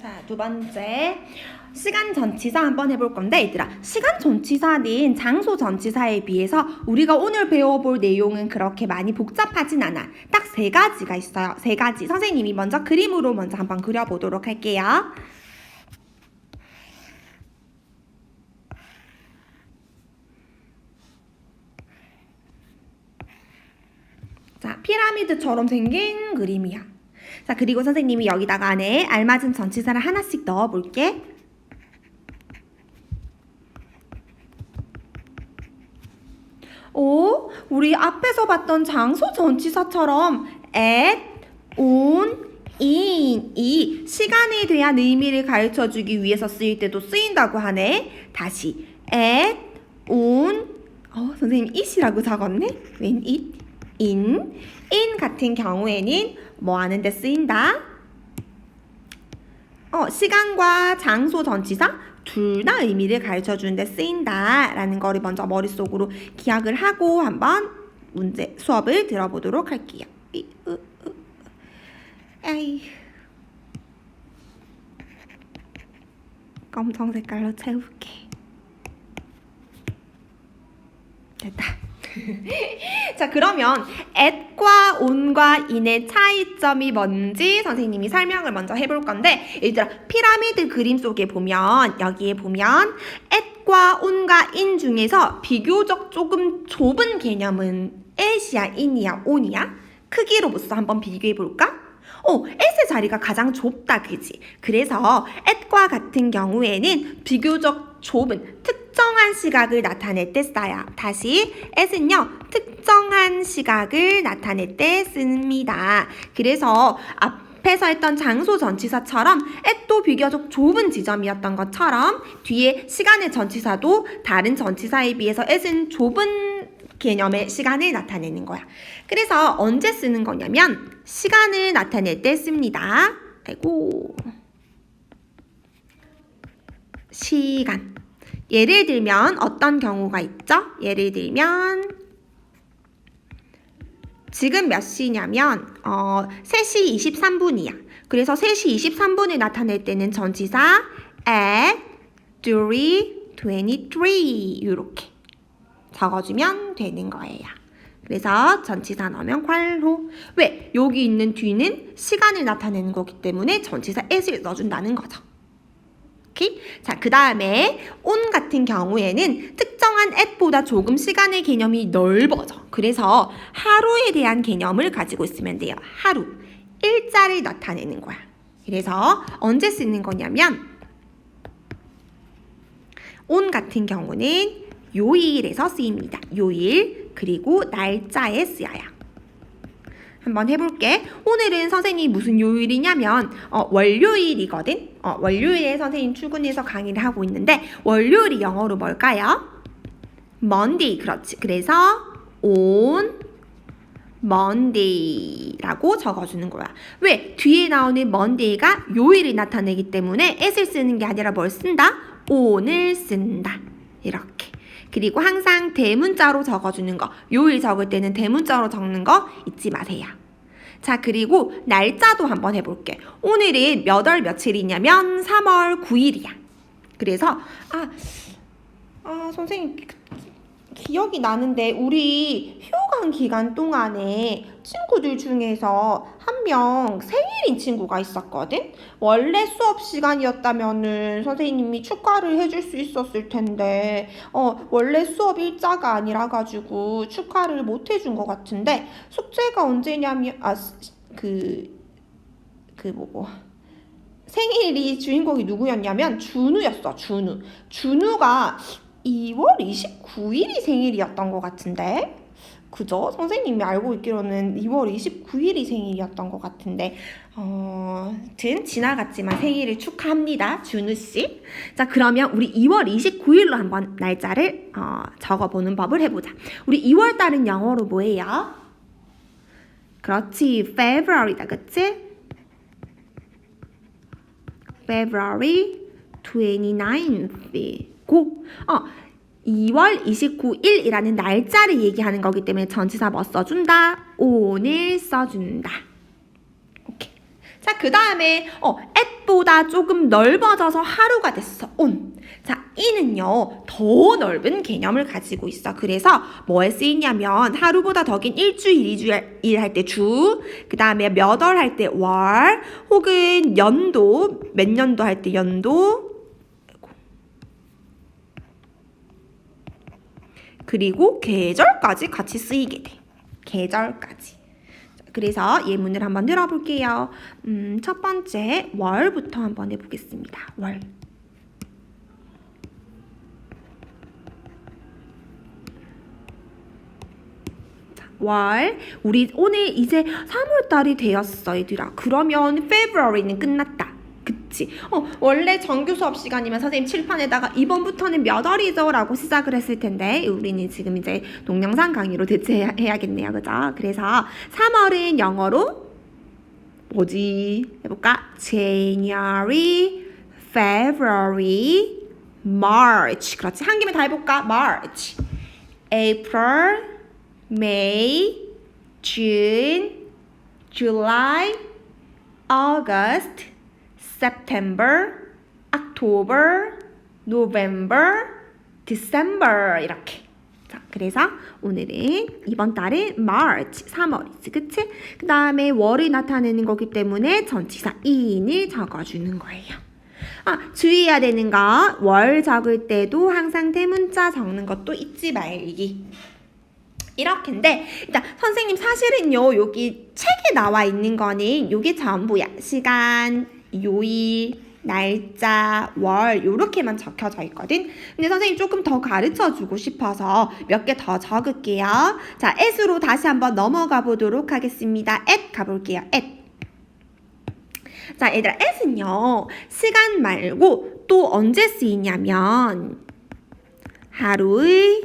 자, 두 번째. 시간 전치사 한번 해볼 건데, 얘들아. 시간 전치사는 장소 전치사에 비해서 우리가 오늘 배워볼 내용은 그렇게 많이 복잡하진 않아. 딱 세 가지가 있어요. 세 가지. 선생님이 먼저 그림으로 먼저 한번 그려보도록 할게요. 자, 피라미드처럼 생긴 그림이야. 자, 그리고 선생님이 여기다가 안에 알맞은 전치사를 하나씩 넣어볼게. 오, 우리 앞에서 봤던 장소 전치사처럼 at, on, in 이 시간에 대한 의미를 가르쳐 주기 위해서 쓰일 때도 쓰인다고 하네. 다시 at, on, 어, 선생님 it이라고 적었네. 웬 it? in, in 같은 경우에는 뭐 하는데 쓰인다? 어, 시간과 장소 전치사 둘 다 의미를 가르쳐 주는데 쓰인다 라는 거를 먼저 머릿속으로 기억을 하고 한번 문제 수업을 들어보도록 할게요. 이, 으, 으, 에이. 검정 색깔로 채울게. 됐다. 자 그러면 at과 on과 in의 차이점이 뭔지 선생님이 설명을 먼저 해볼 건데 얘들아 피라미드 그림 속에 보면 여기에 보면 at과 on과 in 중에서 비교적 조금 좁은 개념은 at이야 in이야 on이야 크기로부터 한번 비교해 볼까? 어, at의 자리가 가장 좁다, 그지? 그래서 at과 같은 경우에는 비교적 좁은 특 정한 시각을 나타낼 때 써요. 다시 at은요, 특정한 시각을 나타낼 때 씁니다. 그래서 앞에서 했던 장소 전치사처럼 at도 비교적 좁은 지점이었던 것처럼 뒤에 시간의 전치사도 다른 전치사에 비해서 at은 좁은 개념의 시간을 나타내는 거야. 그래서 언제 쓰는 거냐면 시간을 나타낼 때 씁니다. 아이고. 시간. 예를 들면 어떤 경우가 있죠? 예를 들면 지금 몇 시냐면 어 3시 23분이야. 그래서 3시 23분을 나타낼 때는 전치사 at 3:23 이렇게 적어주면 되는 거예요. 그래서 전치사 넣으면 괄호. 왜? 여기 있는 뒤는 시간을 나타내는 거기 때문에 전치사 at을 넣어준다는 거죠. 오케이? 자, 그 다음에 on 같은 경우에는 특정한 at보다 조금 시간의 개념이 넓어져. 그래서 하루에 대한 개념을 가지고 있으면 돼요. 하루. 일자를 나타내는 거야. 그래서 언제 쓰는 거냐면 on 같은 경우는 요일에서 쓰입니다. 요일 그리고 날짜에 쓰여요. 한번 해볼게. 오늘은 선생님이 무슨 요일이냐면 어, 월요일이거든. 어, 월요일에 선생님 출근해서 강의를 하고 있는데 월요일이 영어로 뭘까요? Monday 그렇지. 그래서 on Monday라고 적어주는 거야. 왜? 뒤에 나오는 Monday가 요일을 나타내기 때문에 at을 쓰는 게 아니라 뭘 쓴다? on을 쓴다. 이렇게. 그리고 항상 대문자로 적어주는 거. 요일 적을 때는 대문자로 적는 거 잊지 마세요. 자, 그리고 날짜도 한번 해볼게. 오늘은 몇월 며칠이냐면 3월 9일이야. 그래서, 아, 아, 선생님, 기억이 나는데, 우리 휴관 기간 동안에 친구들 중에서 한 명 생일인 친구가 있었거든? 원래 수업 시간이었다면은 선생님이 축하를 해줄 수 있었을 텐데, 어, 원래 수업 일자가 아니라 가지고 축하를 못 해준 것 같은데, 숙제가 언제냐면, 아, 그, 그 뭐고. 생일이 주인공이 누구였냐면 준우였어, 준우. 준우가 2월 29일이 생일이었던 것 같은데? 그죠? 선생님이 알고 있기로는 2월 29일이 생일이었던 것 같은데, 어, 든 지나갔지만 생일을 축하합니다. 준우씨. 자, 그러면 우리 2월 29일로 한번 날짜를 어, 적어보는 법을 해보자. 우리 2월 달은 영어로 뭐예요? 그렇지, February다, 그치? February 29th. 고. 어, 2월 29일이라는 날짜를 얘기하는 거기 때문에 전치사 뭐 써준다? 오늘 써준다. 자, 그 다음에, 어, at at보다 조금 넓어져서 하루가 됐어. on. 자, 이는요, 더 넓은 개념을 가지고 있어. 그래서 뭐에 쓰이냐면, 하루보다 더 긴 일주일, 이주일 할 때 주, 그 다음에 몇 월 할 때 월, 혹은 연도, 몇 년도 할 때 연도, 그리고 계절까지 같이 쓰이게 돼. 계절까지. 자, 그래서 예문을 한번 들어볼게요. 음, 첫 번째 월부터 한번 해보겠습니다. 월. 자, 월. 우리 오늘 이제 3월 달이 되었어, 얘들아. 그러면 February는 끝났다. 그치? 어, 원래 정규 수업 시간이면 선생님 칠판에다가 이번부터는 몇 월이죠? 라고 시작을 했을 텐데 우리는 지금 이제 동영상 강의로 대체해야겠네요. 그죠? 그래서 3월은 영어로 뭐지? 해볼까? January, February, March. 그렇지. 한 김에 다 해볼까? March, April, May, June, July, August, September, October, November, December 이렇게. 자, 그래서 오늘은 이번 달은 March 3월이지, 그치? 그 다음에 월을 나타내는 거기 때문에 전치사 in을 적어주는 거예요. 아, 주의해야 되는 거, 월 적을 때도 항상 대문자 적는 것도 잊지 말기. 이렇게인데 일단 선생님 사실은요 여기 책에 나와 있는 거는 요게 전부야 시간 요일 날짜 월 요렇게만 적혀져 있거든. 근데 선생님 조금 더 가르쳐 주고 싶어서 몇 개 더 적을게요. 자 at으로 다시 한번 넘어가 보도록 하겠습니다. at 가볼게요. at. 자 얘들아 at은요 시간 말고 또 언제 쓰이냐면 하루의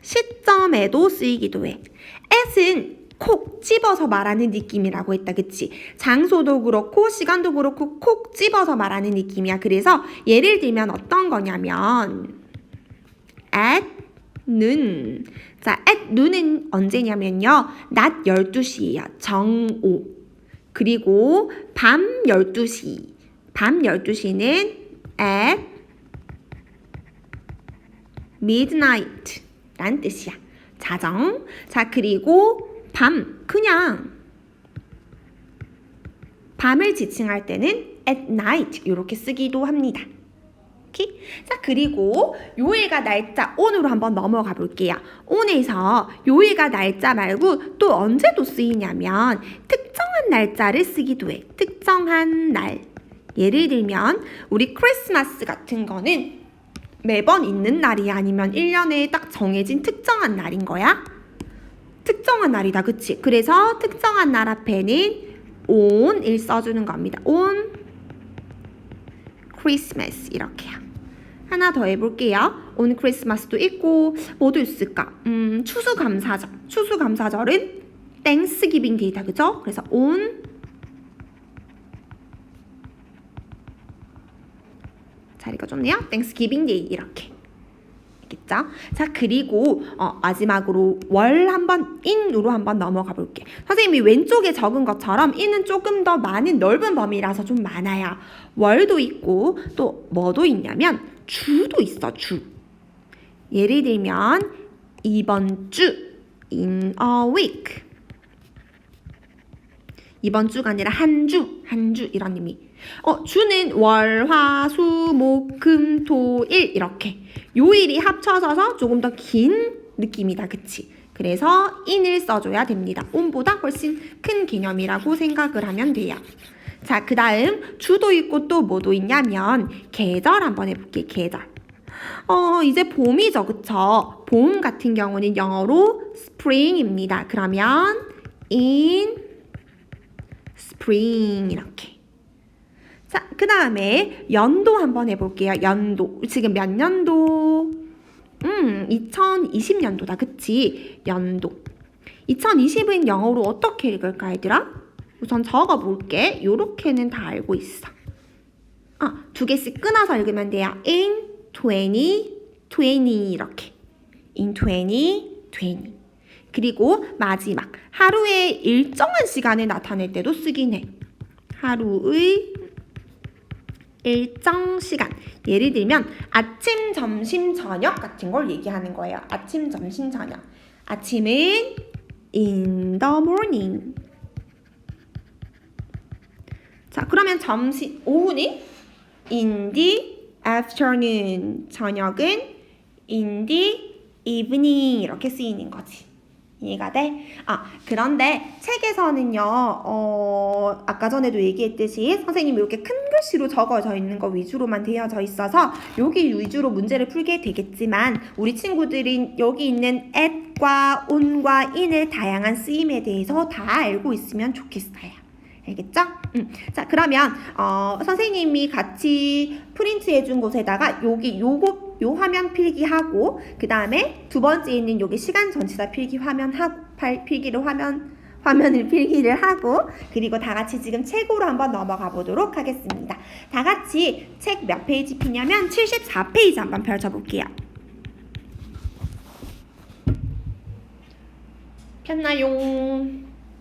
시점에도 쓰이기도 해. at은 콕 집어서 말하는 느낌이라고 했다. 그치? 장소도 그렇고 시간도 그렇고 콕 집어서 말하는 느낌이야. 그래서 예를 들면 어떤 거냐면 at 눈. 자, at 눈은 언제냐면요. 낮 12시예요. 정오. 그리고 밤 12시. 밤 12시는 at midnight. 란 뜻이야. 자정. 자, 그리고 밤. 그냥 밤을 지칭할 때는 at night 이렇게 쓰기도 합니다. 오케이? 자, 그리고 요일과 날짜 온으로 한번 넘어가 볼게요. 온에서 요일과 날짜 말고 또 언제도 쓰이냐면 특정한 날짜를 쓰기도 해. 특정한 날. 예를 들면 우리 크리스마스 같은 거는 매번 있는 날이 아니면 1년에 딱 정해진 특정한 날인 거야? 특정한 날이다, 그치? 그래서 특정한 날 앞에는 on을 써주는 겁니다. on Christmas 이렇게요. 하나 더 해볼게요. on Christmas도 있고 뭐도 있을까? 음, 추수감사절. 추수감사절은 Thanksgiving 데이다, 그죠? 그래서 on 자리가 좁네요. Thanksgiving Day 이렇게. 알겠죠? 자 그리고 어, 마지막으로 월 한번 in으로 한번 넘어가 볼게. 선생님이 왼쪽에 적은 것처럼 in은 조금 더 많은 넓은 범위라서 좀 많아요. 월도 있고 또 뭐도 있냐면 주도 있어 주. 예를 들면 이번 주 in a week. 이번 주가 아니라 한 주, 한 주 이런 의미. 어, 주는 월, 화, 수, 목, 금, 토, 일 이렇게 요일이 합쳐져서 조금 더 긴 느낌이다. 그치? 그래서 in을 써줘야 됩니다. on보다 훨씬 큰 개념이라고 생각을 하면 돼요. 자, 그 다음 주도 있고 또 뭐도 있냐면 계절 한번 해볼게. 계절. 어, 이제 봄이죠. 그쵸? 봄 같은 경우는 영어로 spring입니다. 그러면 in spring 이렇게. 자, 그 다음에 연도 한번 해볼게요. 연도. 지금 몇 년도? 음, 2020년도다. 그치? 연도. 2020은 영어로 어떻게 읽을까, 얘들아? 우선 적어볼게. 요렇게는 다 알고 있어. 아, 두 개씩 끊어서 읽으면 돼요. in 20, 20 이렇게. in 20, 20. 그리고 마지막 하루의 일정한 시간에 나타낼 때도 쓰긴 해. 하루의 일정 시간. 예를 들면 아침, 점심, 저녁 같은 걸 얘기하는 거예요. 아침, 점심, 저녁. 아침은 in the morning. 자, 그러면 점심 오후는 in the afternoon. 저녁은 in the evening 이렇게 쓰이는 거지. 이해가 돼? 아, 그런데 책에서는요, 어, 아까 전에도 얘기했듯이 선생님이 이렇게 큰 글씨로 적어져 있는 거 위주로만 되어져 있어서 여기 위주로 문제를 풀게 되겠지만 우리 친구들이 여기 있는 at과 on과 in의 다양한 쓰임에 대해서 다 알고 있으면 좋겠어요. 알겠죠? 음. 자, 그러면 어, 선생님이 같이 프린트해 준 곳에다가 여기 요거 요 화면 필기하고 그 다음에 두 번째 있는 여기 시간 전치사 필기 화면 팔- 필기를 화면 화면을 필기를 하고 그리고 다 같이 지금 책으로 한번 넘어가 보도록 하겠습니다. 다 같이 책 몇 페이지 피냐면 74페이지 한번 펼쳐 볼게요. 폈나요?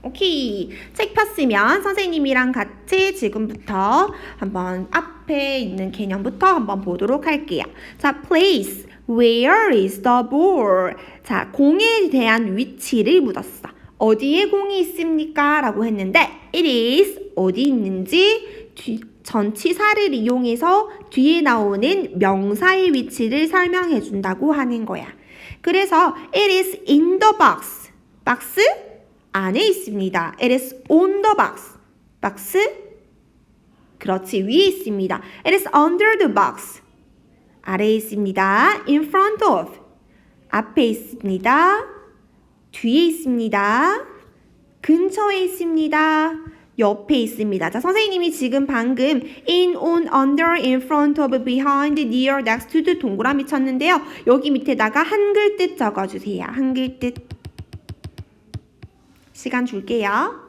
오케이. 책 폈으면 선생님이랑 같이 지금부터 한번 앞에 있는 개념부터 한번 보도록 할게요. 자, place. Where is the ball? 자, 공에 대한 위치를 묻었어. 어디에 공이 있습니까? 라고 했는데 it is 어디 있는지 뒤, 전치사를 이용해서 뒤에 나오는 명사의 위치를 설명해 준다고 하는 거야. 그래서 it is in the box. 박스 안에 있습니다. It is on the box. 박스 그렇지 위에 있습니다. It is under the box. 아래에 있습니다. In front of 앞에 있습니다. 뒤에 있습니다. 근처에 있습니다. 옆에 있습니다. 자, 선생님이 지금 방금 in, on, under, in front of, behind, near, next to 동그라미 쳤는데요. 여기 밑에다가 한글 뜻 적어주세요. 한글 뜻. 시간 줄게요.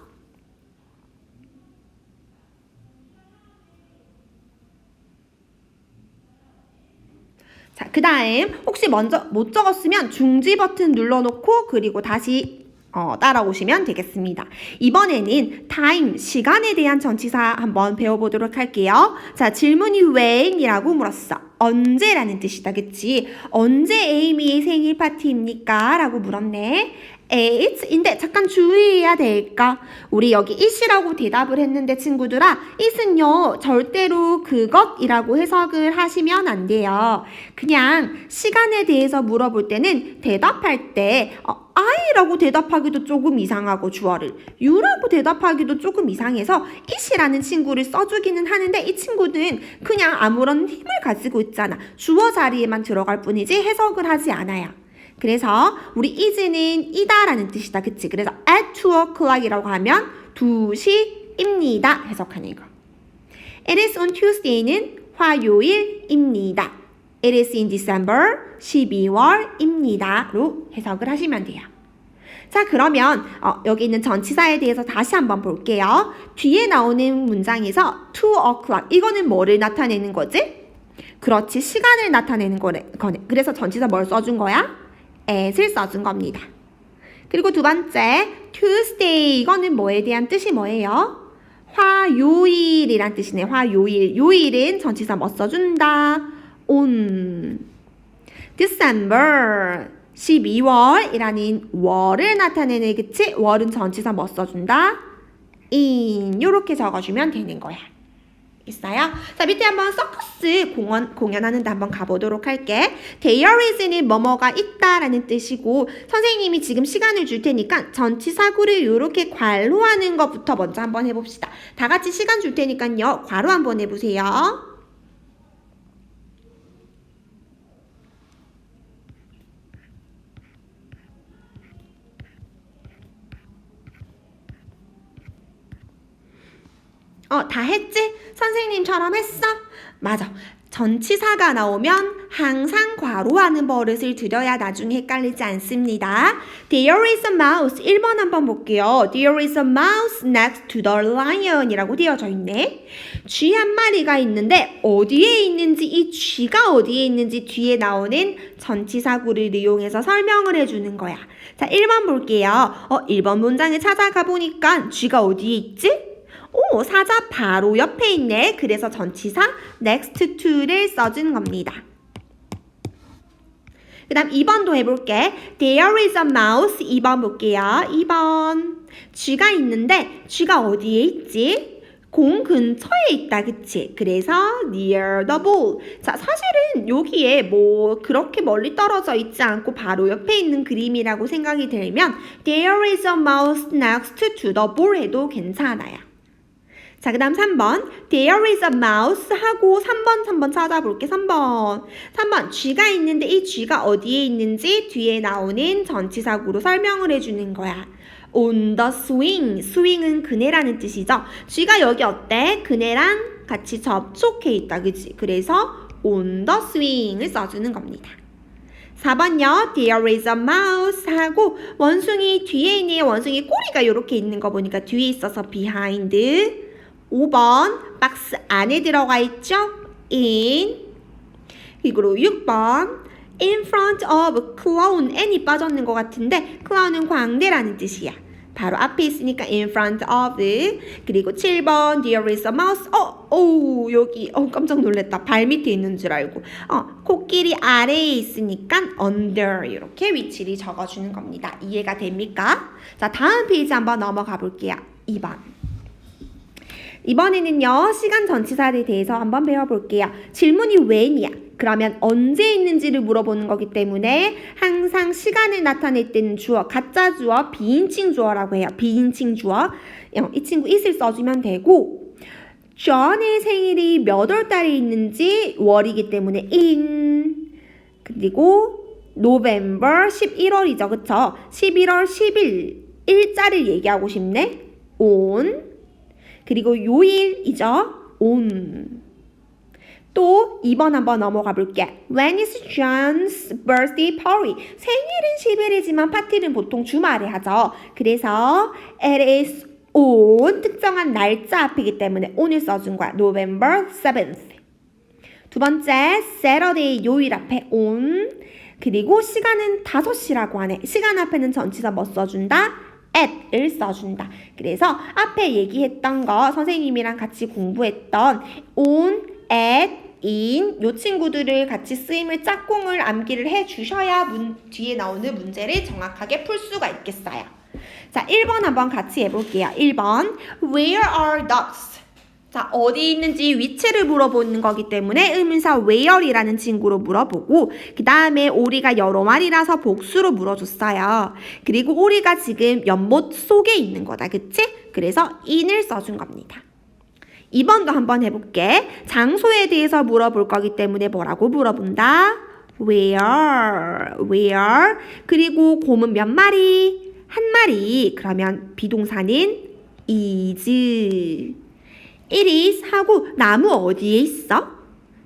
자, 그 다음 혹시 먼저 못 적었으면 중지 버튼 눌러놓고 그리고 다시 어, 따라오시면 되겠습니다. 이번에는 time, 시간에 대한 전치사 한번 배워보도록 할게요. 자, 질문이 when이라고 물었어. 언제라는 뜻이다, 그치? 언제 에이미의 생일 파티입니까? 라고 물었네. It인데 잠깐 주의해야 될까? 우리 여기 it이라고 대답을 했는데 친구들아, it은요 절대로 그것이라고 해석을 하시면 안 돼요. 그냥 시간에 대해서 물어볼 때는 대답할 때 어, I라고 대답하기도 조금 이상하고 주어를 You라고 대답하기도 조금 이상해서 it이라는 친구를 써주기는 하는데 이 친구는 그냥 아무런 힘을 가지고 있잖아. 주어 자리에만 들어갈 뿐이지 해석을 하지 않아요. 그래서 우리 is는 이다라는 뜻이다. 그치? 그래서 at 2 o'clock이라고 하면 2시입니다. 해석하는 거. It is on Tuesday는 화요일입니다. It is in December 12월입니다로 해석을 하시면 돼요. 자 그러면 어, 여기 있는 전치사에 대해서 다시 한번 볼게요. 뒤에 나오는 문장에서 2 o'clock 이거는 뭐를 나타내는 거지? 그렇지 시간을 나타내는 거네. 거네. 그래서 전치사 뭘 써준 거야? At을 써준 겁니다. 그리고 두 번째 Tuesday 이거는 뭐에 대한 뜻이 뭐예요? 화요일이란 뜻이네. 화요일. 요일은 전치사 뭐 써준다? on. December 12월이라는 월을 나타내는 그치? 월은 전치사 뭐 써준다? in 요렇게 적어주면 되는 거야. 있어요? 자 밑에 한번 서커스 공연, 공연하는데 한번 가보도록 할게. There is는 뭐뭐가 있다라는 뜻이고 선생님이 지금 시간을 줄 테니까 전치사구를 이렇게 괄호하는 것부터 먼저 한번 해봅시다. 다 같이 시간 줄 테니까요. 괄호 한번 해보세요. 어, 다 했지? 선생님처럼 했어? 맞아. 전치사가 나오면 항상 괄호하는 버릇을 들여야 나중에 헷갈리지 않습니다. There is a mouse. 1번 한번 볼게요. There is a mouse next to the lion 이라고 되어져 있네. 쥐 한 마리가 있는데 어디에 있는지 이 쥐가 어디에 있는지 뒤에 나오는 전치사구를 이용해서 설명을 해주는 거야. 자, 1번 볼게요. 어, 1번 문장에 찾아가 보니까 쥐가 어디에 있지? 오, 사자 바로 옆에 있네. 그래서 전치사 next to를 써준 겁니다. 그 다음 2번도 해볼게. There is a mouse. 2번 볼게요. 2번. 쥐가 있는데 쥐가 어디에 있지? 공 근처에 있다, 그치? 그래서 near the ball. 자, 사실은 여기에 뭐 그렇게 멀리 떨어져 있지 않고 바로 옆에 있는 그림이라고 생각이 들면 there is a mouse next to the ball 해도 괜찮아요. 자, 그 다음 3번. There is a mouse 하고 3번, 3번 찾아볼게. 3번. 3번. 쥐가 있는데 이 쥐가 어디에 있는지 뒤에 나오는 전치사구로 설명을 해주는 거야. On the swing. swing은 그네라는 뜻이죠. 쥐가 여기 어때? 그네랑 같이 접촉해 있다. 그지? 그래서 on the swing을 써주는 겁니다. 4번요. There is a mouse 하고 원숭이 뒤에 있는 원숭이 꼬리가 이렇게 있는 거 보니까 뒤에 있어서 behind. 5번 박스 안에 들어가 있죠? in. 그리고 6번. In front of clown. N이 빠졌는 것 같은데 clown은 광대라는 뜻이야. 바로 앞에 있으니까 in front of. 그리고 7번 there is a mouse. 어, 오 여기. 어 깜짝 놀랐다. 발 밑에 있는 줄 알고. 어 코끼리 아래에 있으니까 under. 이렇게 위치를 적어주는 겁니다. 이해가 됩니까? 자 다음 페이지 한번 넘어가 볼게요. 2번 이번에는요, 시간 전치사에 대해서 한번 배워볼게요. 질문이 when이야. 그러면 언제 있는지를 물어보는 거기 때문에 항상 시간을 나타낼 때는 주어, 가짜 주어, 비인칭 주어라고 해요. 비인칭 주어. 어, 이 친구 it을 써주면 되고, 존의 생일이 몇 월 달에 있는지 월이기 때문에 in. 그리고 November 11월이죠. 그쵸? 11월 10일 일자를 얘기하고 싶네. on. 그리고 요일이죠. on. 또 2번 한번 넘어가 볼게. When is John's birthday party? 생일은 10일이지만 파티는 보통 주말에 하죠. 그래서 it is on 특정한 날짜 앞이기 때문에 on을 써준 거야. November 7th. 두 번째 Saturday 요일 앞에 on 그리고 시간은 5시라고 하네. 시간 앞에는 전치사 뭐 써준다? At을 써준다. 그래서 앞에 얘기했던 거 선생님이랑 같이 공부했던 on, at, in 요 친구들을 같이 쓰임을 짝꿍을 암기를 해 주셔야 문, 뒤에 나오는 문제를 정확하게 풀 수가 있겠어요. 자, 1번 한번 같이 해볼게요. 1번 Where are ducks? 자, 어디 있는지 위치를 물어보는 거기 때문에 의문사 where이라는 친구로 물어보고 그 다음에 오리가 여러 마리라서 복수로 물어줬어요. 그리고 오리가 지금 연못 속에 있는 거다. 그치? 그래서 in을 써준 겁니다. 2번도 한번 해볼게. 장소에 대해서 물어볼 거기 때문에 뭐라고 물어본다? Where? Where? 그리고 곰은 몇 마리? 한 마리. 그러면 비동사는 is. It is 하고 나무 어디에 있어?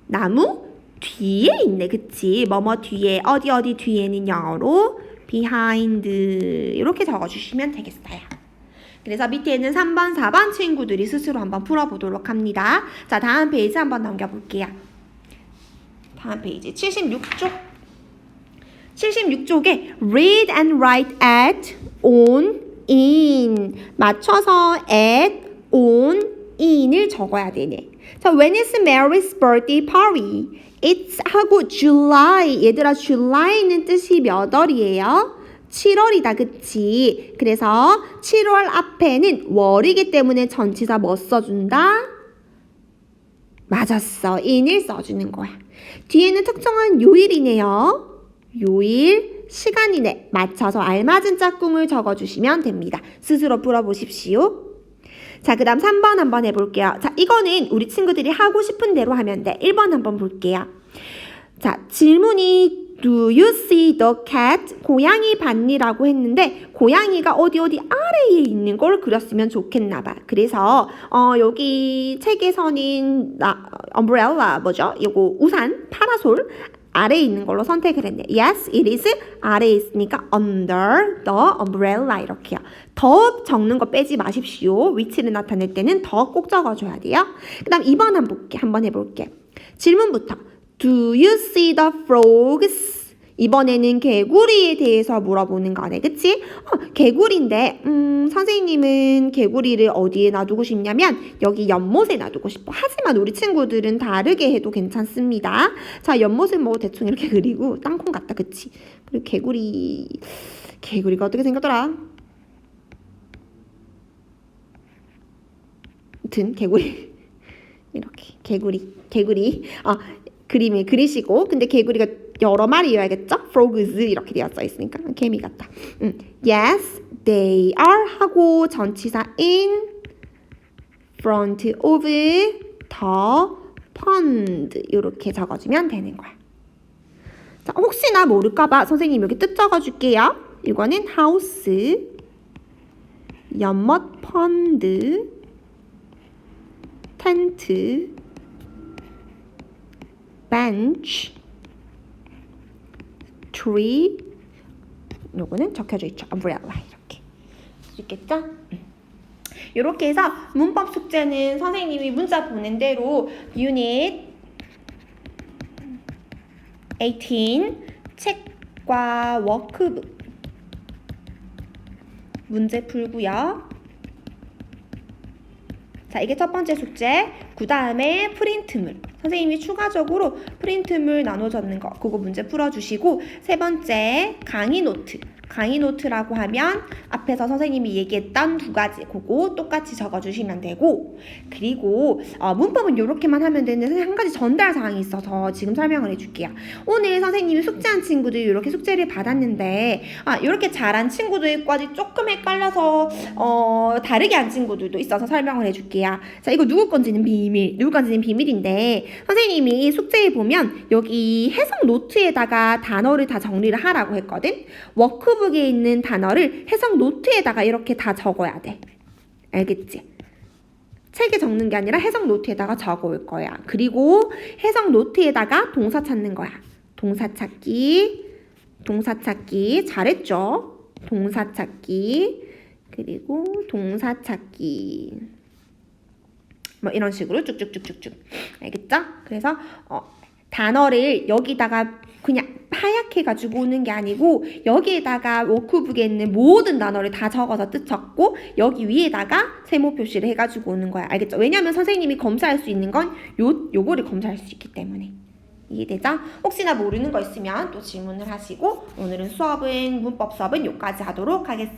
나무 뒤에 있네. 그치? 뭐뭐 뒤에 어디 어디 뒤에는 영어로 behind 이렇게 적어주시면 되겠어요. 그래서 밑에 있는 3번, 4번 친구들이 스스로 한번 풀어보도록 합니다. 자, 다음 페이지 한번 넘겨볼게요. 다음 페이지 76쪽 76쪽에 read and write at, on, in 맞춰서 at, on, in을 적어야 되네. 자, when is Mary's birthday party? It's 하고 July. 얘들아, July는 뜻이 몇 월이에요? 7월이다, 그치? 그래서 7월 앞에는 월이기 때문에 전치사 뭐 써준다? 맞았어. in을 써주는 거야. 뒤에는 특정한 요일이네요. 요일, 시간이네. 맞춰서 알맞은 짝꿍을 적어주시면 됩니다. 스스로 풀어보십시오. 자, 그 다음 3번 한번 해볼게요. 자, 이거는 우리 친구들이 하고 싶은 대로 하면 돼. 1번 한번 볼게요. 자, 질문이 Do you see the cat? 고양이 봤니라고 했는데 고양이가 어디 어디 아래에 있는 걸 그렸으면 좋겠나 봐. 그래서 어, 여기 책에서는 나, umbrella 뭐죠? 이거 우산, 파라솔 아래에 있는 걸로 선택을 했네. Yes, it is. 아래에 있으니까 under the umbrella 이렇게요. 더 적는 거 빼지 마십시오. 위치를 나타낼 때는 더 꼭 적어줘야 돼요. 그 다음 2번 한번, 볼게, 한번 해볼게. 질문부터. Do you see the frogs? 이번에는 개구리에 대해서 물어보는 거네, 그치? 어, 개구리인데, 음, 선생님은 개구리를 어디에 놔두고 싶냐면, 여기 연못에 놔두고 싶어. 하지만 우리 친구들은 다르게 해도 괜찮습니다. 자, 연못을 뭐 대충 이렇게 그리고, 땅콩 같다, 그치? 그리고 개구리, 개구리가 어떻게 생겼더라? 아무튼, 개구리. 이렇게, 개구리, 개구리. 아, 그림을 그리시고, 근데 개구리가 여러 마리여야겠죠? frogs 이렇게 되어 있으니까 개미 같다. 음. Yes, they are 하고 전치사 in front of the pond 이렇게 적어주면 되는 거야. 자, 혹시나 모를까봐 선생님 여기 뜻 적어줄게요. 이거는 house, 연못 펀드, 텐트, bench, tree 요거는 적혀져 있죠. umbrella 이렇게 있겠죠? 이렇게 해서 문법 숙제는 선생님이 문자 보낸 대로 유닛 18 책과 워크북 문제 풀고요. 자, 이게 첫 번째 숙제. 그 다음에 프린트물. 선생님이 추가적으로 프린트물 나눠 적는 거. 그거 문제 풀어주시고. 세 번째, 강의 노트. 강의 노트라고 하면 앞에서 선생님이 얘기했던 두 가지 그거 똑같이 적어주시면 되고 그리고 어, 문법은 이렇게만 하면 되는데 한 가지 전달 사항이 있어서 지금 설명을 해줄게요. 오늘 선생님이 숙제한 친구들이 이렇게 숙제를 받았는데 아, 이렇게 잘한 친구들까지 조금 헷갈려서 어, 다르게 한 친구들도 있어서 설명을 해줄게요. 자, 이거 누구 건지는 비밀, 누구 건지는 비밀인데 선생님이 숙제에 보면 여기 해석 노트에다가 단어를 다 정리를 하라고 했거든. 워크 북에 있는 단어를 해석 노트에다가 이렇게 다 적어야 돼. 알겠지? 책에 적는 게 아니라 해석 노트에다가 적어올 거야. 그리고 해석 노트에다가 동사 찾는 거야. 동사 찾기, 동사 찾기. 잘했죠? 동사 찾기. 그리고 동사 찾기. 뭐 이런 식으로 쭉쭉쭉쭉쭉. 알겠죠? 그래서 어, 단어를 여기다가 그냥 하얗게 가지고 오는 게 아니고 여기에다가 워크북에 있는 모든 단어를 다 적어서 뜻 적고 여기 위에다가 세모 표시를 해가지고 오는 거야. 알겠죠? 왜냐면 선생님이 검사할 수 있는 건 요, 요거를 검사할 수 있기 때문에. 이해되죠? 혹시나 모르는 거 있으면 또 질문을 하시고 오늘은 수업은 문법 수업은 여기까지 하도록 하겠습니다.